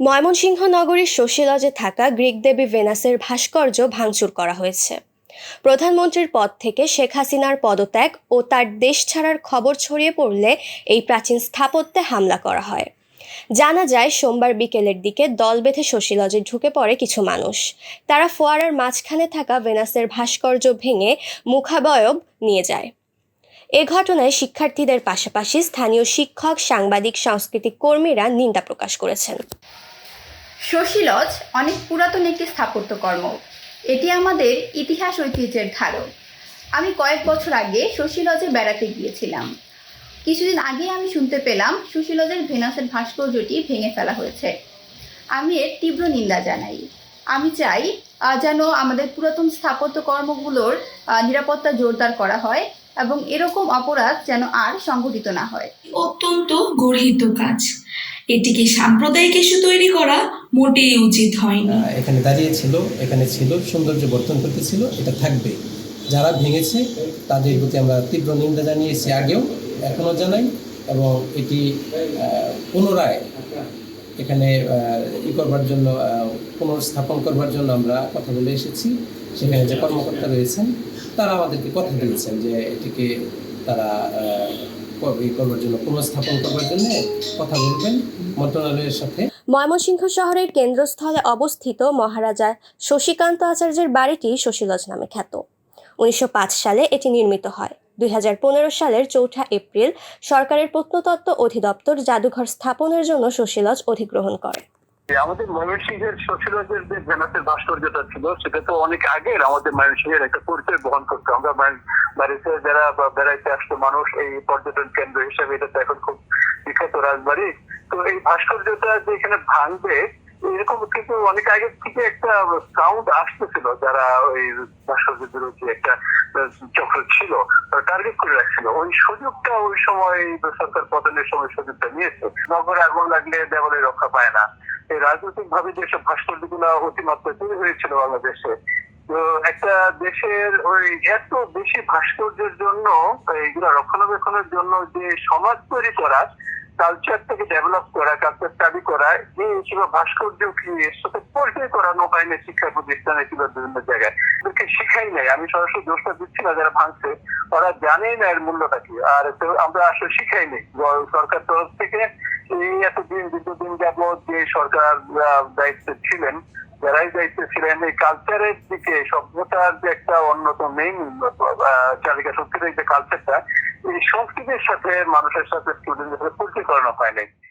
ময়মনসিংহ নগরীর শশীলজে থাকা গ্রিক দেবী ভেনাসের ভাস্কর্য ভাঙচুর করা হয়েছে। প্রধানমন্ত্রীর পদ থেকে শেখ হাসিনার পদত্যাগ ও তার দেশ ছাড়ার খবর ছড়িয়ে পড়লে এই প্রাচীন স্থাপত্যে হামলা করা হয়। জানা যায়, সোমবার বিকেলের দিকে দল বেঁধে শশীলজে ঢুকে পড়ে কিছু মানুষ। তারা ফোয়ারার মাঝখানে থাকা ভেনাসের ভাস্কর্য ভেঙে মুখাবয়ব নিয়ে যায়। এ ঘটনায় শিক্ষার্থীদের পাশাপাশি স্থানীয় শিক্ষক, সাংবাদিক, সাংস্কৃতিক কর্মীরা নিন্দা প্রকাশ করেছেন। শশীলজ অনেক পুরাতন একটি স্থাপত্যকর্ম এটি আমাদের ইতিহাস ঐতিহ্যের ধারক। আমি কয়েক বছর আগে শশীলজে বেড়াতে গিয়েছিলাম। কিছুদিন আগে আমি শুনতে পেলাম সুশীলজের ভেনাসের ভাস্কর্যটি ভেঙে ফেলা হয়েছে। আমি এর তীব্র নিন্দা জানাই। আমি চাই যেন আমাদের পুরাতন স্থাপত্য কর্মগুলোর নিরাপত্তা জোরদার করা হয়। এবং এরকম অপরাধ যেন আর সংঘটিত না হয়। অত্যন্ত গর্হিত কাজ। এটিকে সাম্প্রদায়িক ইস্যু তৈরি করা মোটেই উচিত হয়নি। আহ, এখানে দাঁড়িয়ে ছিল এখানে ছিল সৌন্দর্য বর্ধন করতেছিল এটা থাকবে। যারা ভেঙেছে তাদের প্রতি আমরা তীব্র নিন্দা জানিয়েছি আগেও এখনও জানাই এবং এটি পুনরায় এখানে ই করবার জন্য পুনর্স্থাপন করবার জন্য আমরা কথা বলে এসেছি। সেখানে যে কর্মকর্তা রয়েছেন, তারা আমাদেরকে কথা দিয়েছেন যে এটিকে তারা ই করবার জন্য, পুনর্স্থাপন করবার জন্য কথা বলবেন মন্ত্রণালয়ের সাথে। ময়মনসিংহ শহরের কেন্দ্রস্থলে অবস্থিত মহারাজা শশীকান্ত আচার্যের বাড়িটি শশীলজ নামে খ্যাত। উনিশশো পাঁচ সালে এটি নির্মিত হয়। দুই হাজার পনেরো সালের চৌঠা এপ্রিল সরকারের প্রত্নতত্ত্ব অধিদপ্তর জাদুঘর স্থাপনের জন্য শশীলজ অধিগ্রহণ করে। আমাদের ময়মনসিংহের শশীলজের যে ভেনাসের ভাস্কর্যটা ছিল, সেটা তো অনেক আগের আমাদের ময়মনসিংহের একটা পরিচয় বহন করতো আমরা বাড়িতে যারা বেড়াইতে আসতো মানুষ, এই পর্যটন কেন্দ্র হিসেবে এটা তো এখন খুব বিখ্যাত রাজবাড়ি। তো এই ভাস্কর্যটা যে এখানে ভাঙবে এরকম কিন্তু অনেক আগে থেকে একটা সাউন্ড আসতেছিল যারা ওই বিরোধী একটা চক্র ছিল টার্গেট করে রাখছিল। ওই সুযোগটা ওই সময় সরকার পতনের সময় সুযোগটা নিয়েছে। নগরে আগুন লাগলে দেওয়ালে রক্ষা পায় না। এই রাজনৈতিক ভাবে যেসব ভাস্কর্যগুলা অতিমাত্রা তৈরি হয়েছিল বাংলাদেশে, তো একটা দেশের ওই এত বেশি ভাস্কর্যের জন্য, এইগুলা রক্ষণাবেক্ষণের জন্য যে সমাজ তৈরি করা কালচারটাকে ডেভেলপ করা কালচার স্টাডি করা এই ছিল ভাস্কর্য কি সাথে পরিচয় করানো হয়নি শিক্ষা প্রতিষ্ঠানে কিংবা বিভিন্ন জায়গায়। ওদেরকে শিখাই নাই। আমি সরাসরি দোষটা দিচ্ছি না যারা ভাঙছে। ওরা জানেই না এর মূল্যটা কি। আর আমরা আসলে শিখাই নেই। সরকার তরফ থেকে এই এতদিন দীর্ঘদিন যাবৎ যে সরকার দায়িত্বে ছিলেন, যারাই দায়িত্বে ছিলেন, এই কালচারের দিকে, সভ্যতার যে একটা অন্যতম মেইন চালিকা শক্তির যে কালচারটা এই সংস্কৃতির সাথে, মানুষের সাথে স্টুডেন্টদের সাথে পরিচয় করানো হয় নাই।